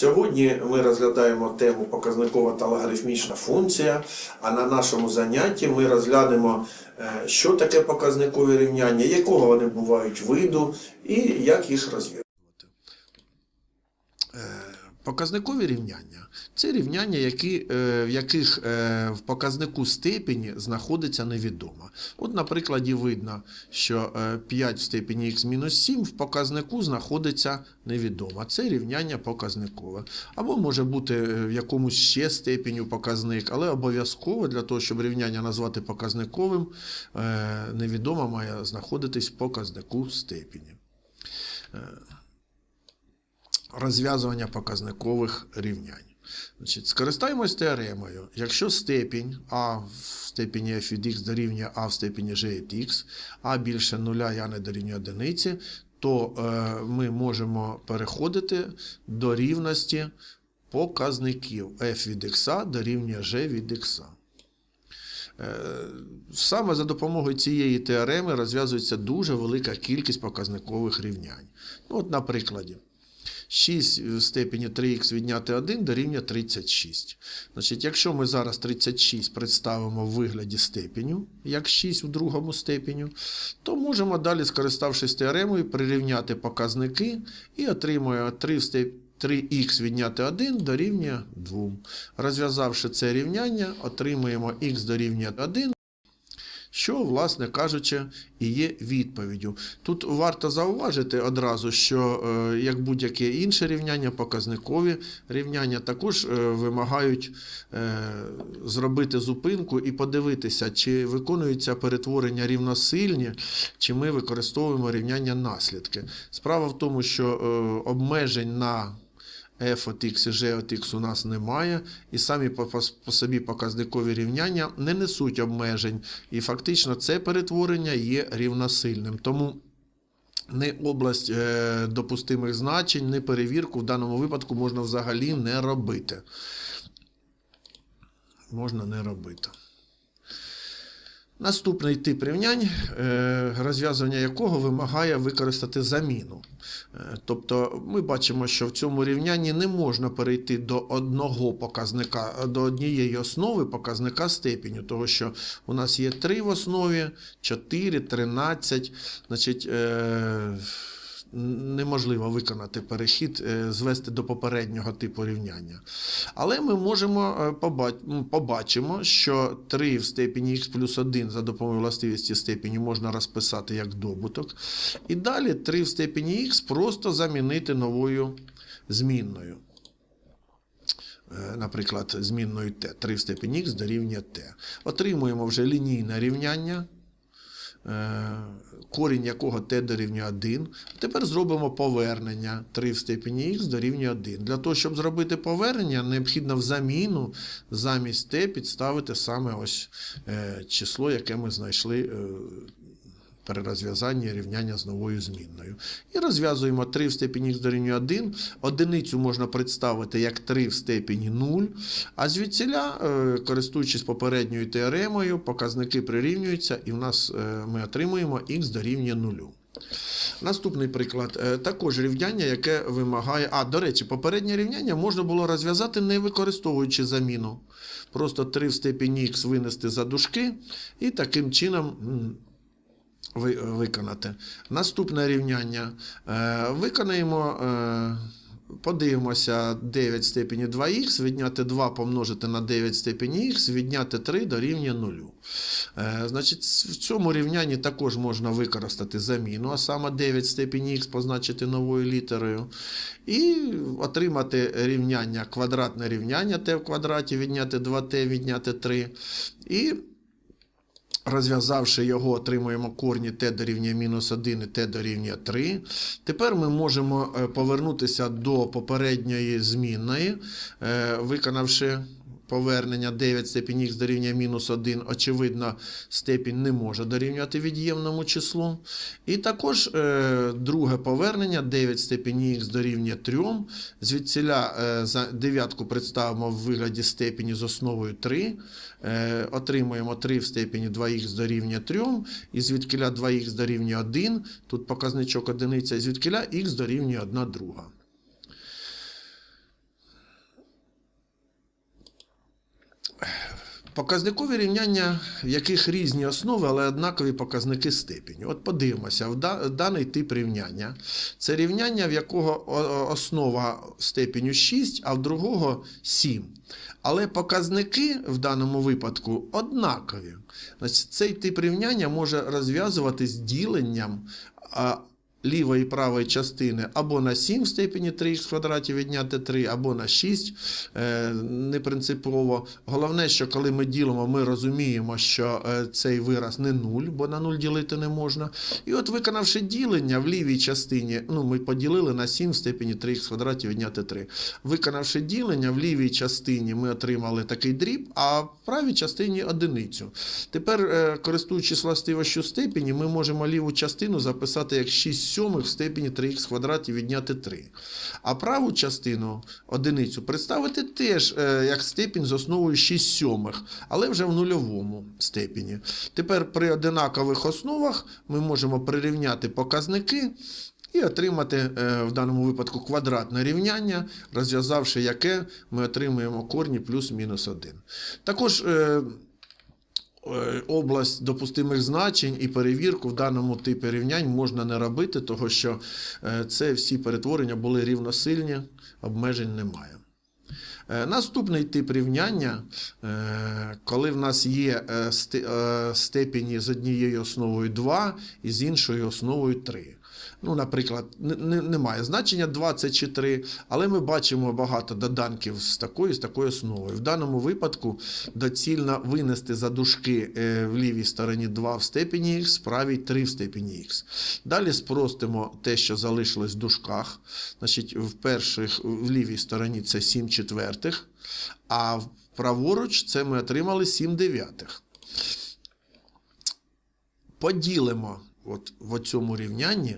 Сьогодні ми розглядаємо тему показникова та логарифмічна функція, а на нашому занятті ми розглянемо, е, що таке показникові рівняння, якого вони бувають виду і як їх розв'язувати. Е, Показникові рівняння це рівняння, які, е, в яких е, в показнику степені знаходиться невідома. От на прикладі видно, що е, 5 в степені х-7 в показнику знаходиться невідома. Це рівняння показникове. Або може бути е, в якомусь ще степеню показник, але обов'язково для того, щоб рівняння назвати показниковим, е, невідома має знаходитись в показнику степені розв'язування показникових рівнянь. Значить, скористаємось теоремою. Якщо степінь а в степені f від x дорівнює а в степені g від x, а більше нуля я не дорівнює одиниці, то е, ми можемо переходити до рівності показників f від x дорівнює g від x. Е, Саме за допомогою цієї теореми розв'язується дуже велика кількість показникових рівнянь. Ну, от на прикладі. 6 в степені 3х відняти 1 дорівнює 36. Значить, якщо ми зараз 36 представимо в вигляді степеню, як 6 в другому степеню, то можемо далі, скориставшись теоремою, прирівняти показники і отримуємо 3 в степені 3х відняти 1 дорівнює 2. Розв'язавши це рівняння, отримуємо х дорівнює 1. Що, власне кажучи, і є відповіддю. Тут варто зауважити одразу, що е, як будь-яке інше рівняння, показникові рівняння також е, вимагають е, зробити зупинку і подивитися, чи виконуються перетворення рівносильні, чи ми використовуємо рівняння наслідки. Справа в тому, що обмежень на f от x і g от x у нас немає, і самі по, собі показникові рівняння не несуть обмежень. І фактично це перетворення є рівносильним. Тому не область е, допустимих значень, не перевірку в даному випадку можна взагалі не робити. Можна не робити. Наступний тип рівнянь, е, розв'язування якого вимагає використати заміну. Е, Тобто ми бачимо, що в цьому рівнянні не можна перейти до одного показника, до однієї основи показника степеню, тому що у нас є 3 в основі, 4, 13. Значить, е, неможливо виконати перехід, е, звести до попереднього типу рівняння. Але ми можемо е, побачимо, що 3 в степені х плюс 1 за допомогою властивості степені можна розписати як добуток. І далі 3 в степені х просто замінити новою змінною. Е, Наприклад, змінною t. 3 в степені х дорівнює t. Отримуємо вже лінійне рівняння корінь якого t дорівнює 1. Тепер зробимо повернення 3 в степені х дорівнює 1. Для того, щоб зробити повернення, необхідно в заміну замість t підставити саме ось е, число, яке ми знайшли при розв'язанні рівняння з новою змінною. І розв'язуємо 3 в степені х дорівнює 1. Одиницю можна представити як 3 в степені 0. А звідсіля, е, користуючись попередньою теоремою, показники прирівнюються, і в нас е, ми отримуємо х дорівнює 0. Наступний приклад. Е, Також рівняння, яке вимагає. А, до речі, попереднє рівняння можна було розв'язати, не використовуючи заміну. Просто 3 в степені х винести за дужки і таким чином. Виконати. Наступне рівняння. Е, Виконаємо, е, подивимося 9 степені 2х, відняти 2 помножити на 9 в степені х, відняти 3 дорівнює 0. Е, Значить, в цьому рівнянні також можна використати заміну, а саме 9 в степені х позначити новою літерою. І отримати рівняння, квадратне рівняння t в квадраті, відняти 2t, відняти 3. І Розв'язавши його, отримуємо корні t дорівнює мінус 1 і t дорівнює 3. Тепер ми можемо е, повернутися до попередньої змінної, е, виконавши повернення 9 степень х дорівнює мінус 1. Очевидно, степінь не може дорівнювати від'ємному числу. І також е, друге повернення 9 степені х дорівнює 3. Звідсіля е, дев'ятку представимо в вигляді степені з основою 3. Е, отримуємо 3 в степені 2х дорівнює 3. І звідкіля 2х дорівнює 1. Тут показничок одиниця, звідкіля х дорівнює 1 друга. Показникові рівняння, в яких різні основи, але однакові показники степені. От подивимося, в даний тип рівняння. Це рівняння, в якого основа степеню 6, а в другого 7. Але показники в даному випадку однакові. Значить, цей тип рівняння може розв'язуватись діленням лівої і правої частини або на 7 в степені 3х квадраті відняти 3, або на 6. Е, не принципово. Головне, що коли ми ділимо, ми розуміємо, що е, цей вираз не 0, бо на 0 ділити не можна. І от виконавши ділення в лівій частині, ну ми поділили на 7 в степені 3х квадраті відняти 3. Виконавши ділення в лівій частині, ми отримали такий дріб, а в правій частині одиницю. Тепер, е, користуючись властивостю степені, ми можемо ліву частину записати як 6 сьомих в степені 3х квадраті відняти 3. А праву частину одиницю представити теж е, як степінь з основою 6 сьомих, але вже в нульовому степені. Тепер при одинакових основах ми можемо прирівняти показники. І отримати е, в даному випадку квадратне рівняння, розв'язавши яке ми отримуємо корні плюс-мінус 1. Також е, область допустимих значень і перевірку в даному типі рівнянь можна не робити, тому що е, це всі перетворення були рівносильні, обмежень немає. Е, Наступний тип рівняння, е, коли в нас є е, сте- е, степені з однією основою 2 і з іншою основою 3. Ну, наприклад, не- не- немає значення 20 чи 3, але ми бачимо багато доданків з такою з такою основою. В даному випадку доцільно винести за дужки е, в лівій стороні 2 в степені х, в правій 3 в степені х. Далі спростимо те, що залишилось в дужках. Значить, в перших, в лівій стороні це 7 четвертих, а праворуч це ми отримали 7 дев'ятих. Поділимо от в цьому рівнянні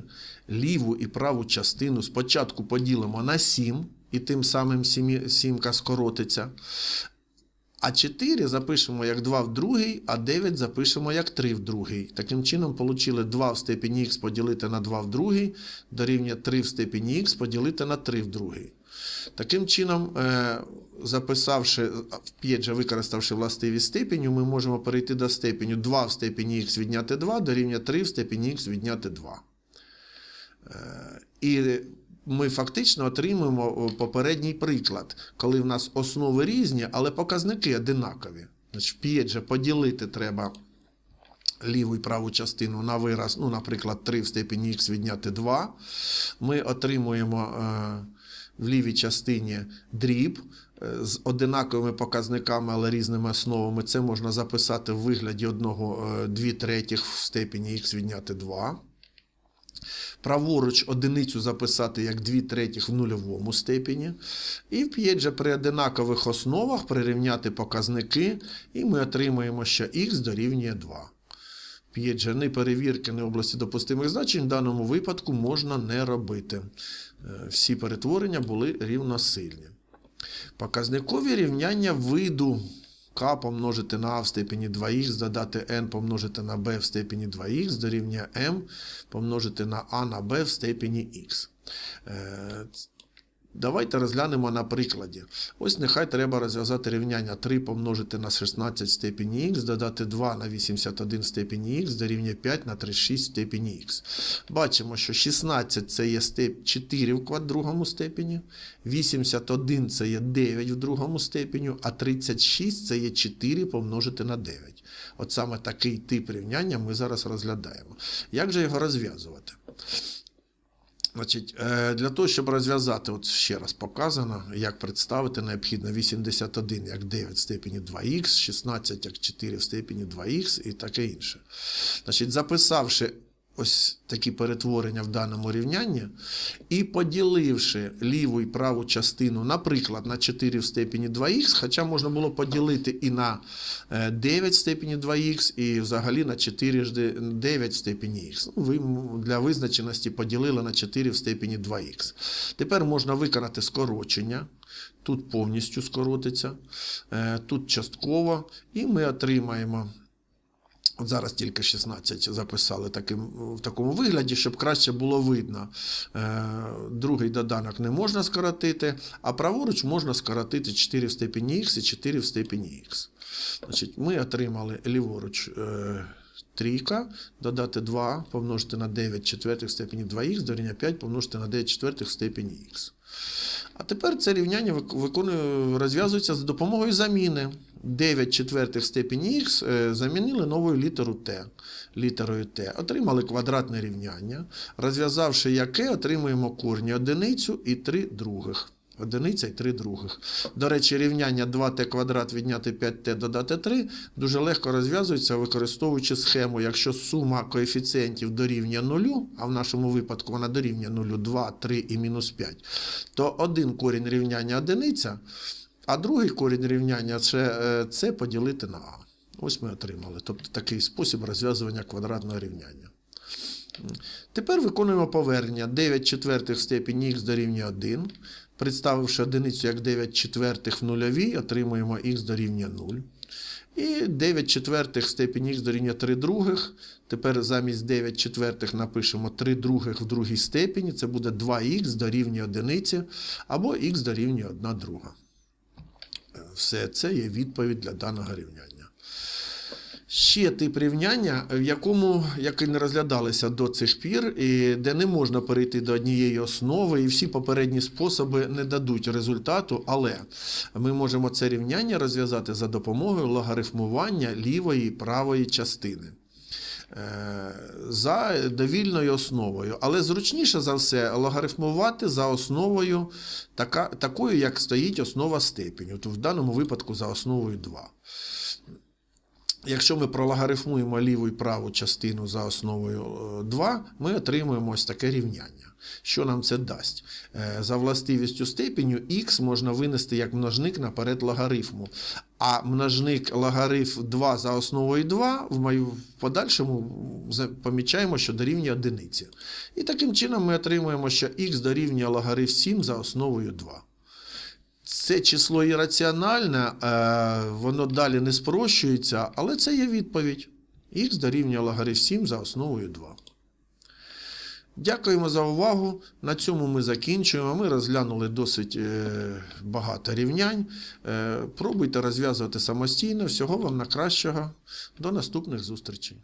ліву і праву частину. Спочатку поділимо на 7, і тим самим сімка скоротиться. А 4 запишемо як 2 в другий, а 9 запишемо як 3 в другий. Таким чином, отримали 2 в степені х поділити на 2 в другий, дорівнює 3 в степені х поділити на 3 в другий. Таким чином, е, записавши, опять же, використавши властивість степеню, ми можемо перейти до степеню 2 в степені х відняти 2 дорівнює 3 в степені х відняти 2. Е, І ми фактично отримуємо попередній приклад, коли в нас основи різні, але показники одинакові. Значить, же, поділити треба ліву і праву частину на вираз, ну, наприклад, 3 в степені х відняти 2. Ми отримуємо е, в лівій частині дріб е, з одинаковими показниками, але різними основами. Це можна записати в вигляді одного е, 2 третіх в степені х відняти 2. Праворуч одиницю записати як 2 третіх в нульовому степені. І же при одинакових основах прирівняти показники, і ми отримаємо, що х дорівнює 2. Ні перевірки, ні області допустимих значень в даному випадку можна не робити. Е, Всі перетворення були рівносильні. Показникові рівняння виду k помножити на a в степені 2х, додати n помножити на b в степені 2х, дорівнює m помножити на a на b в степені х. Давайте розглянемо на прикладі. Ось нехай треба розв'язати рівняння 3 помножити на 16 в степені х, додати 2 на 81 в степені х, дорівнює 5 на 36 в степені х. Бачимо, що 16 це є степ 4 в другому степені, 81 це є 9 в другому степені, а 36 це є 4 помножити на 9. От саме такий тип рівняння ми зараз розглядаємо. Як же його розв'язувати? Значить, е, для того, щоб розв'язати, от ще раз показано, як представити, необхідно 81 як 9 в степені 2х, 16 як 4 в степені 2х і таке інше. Значить, записавши ось такі перетворення в даному рівнянні і поділивши ліву і праву частину, наприклад, на 4 в степені 2х, хоча можна було поділити і на е, 9 в степені 2х, і взагалі на 4 ж 9 в степені х. Ну, ви для визначеності поділили на 4 в степені 2х. Тепер можна виконати скорочення. Тут повністю скоротиться, е, тут частково, і ми отримаємо От зараз тільки 16 записали таким, в такому вигляді, щоб краще було видно. Е, другий доданок не можна скоротити, а праворуч можна скоротити 4 в степені х і 4 в степені х. Значить, ми отримали ліворуч е, трійка, додати 2, помножити на 9 четвертих степені 2х, дорівнює 5 помножити на 9 четвертих в степені х. А тепер це рівняння розв'язується за допомогою заміни. 9 четвертих степені х замінили новою літеру t, літерою t. Отримали квадратне рівняння. Розв'язавши яке, отримуємо корні одиницю і 3 других. Одиниця і 3 других. До речі, рівняння 2t квадрат відняти 5t додати 3 дуже легко розв'язується, використовуючи схему, якщо сума коефіцієнтів дорівнює 0, а в нашому випадку вона дорівнює 0, 2, 3 і мінус 5, то один корінь рівняння одиниця, а другий корінь рівняння це, е, це поділити на а. Ось ми отримали. Тобто такий спосіб розв'язування квадратного рівняння. Тепер виконуємо повернення 9 четвертих в степені х дорівнює 1. Представивши одиницю як 9 четвертих в нульовій, отримуємо х дорівнює 0. І 9 четвертих в степені х дорівнює 3 других. Тепер замість 9 четвертих напишемо 3 других в другій степені. Це буде 2х дорівнює одиниці, або х дорівнює 1 друга. Все це є відповідь для даного рівняння. Ще тип рівняння, в якому які не розглядалися до цих пір, і де не можна перейти до однієї основи, і всі попередні способи не дадуть результату, але ми можемо це рівняння розв'язати за допомогою логарифмування лівої і правої частини. Е, За довільною основою, але зручніше за все логарифмувати за основою така, такою, як стоїть основа степінь. От в даному випадку за основою 2. Якщо ми прологарифмуємо ліву і праву частину за основою е, 2, ми отримуємо ось таке рівняння. Що нам це дасть? Е, За властивістю степеню х можна винести як множник наперед логарифму. А множник логарифм 2 за основою 2 в подальшому помічаємо, що дорівнює одиниці. І таким чином ми отримуємо, що х дорівнює логарифм 7 за основою 2. Це число ірраціональне, е, воно далі не спрощується, але це є відповідь. Х дорівнює логарифм 7 за основою 2. Дякуємо за увагу. На цьому ми закінчуємо. Ми розглянули досить е, багато рівнянь. Е, Пробуйте розв'язувати самостійно. Всього вам на кращого. До наступних зустрічей.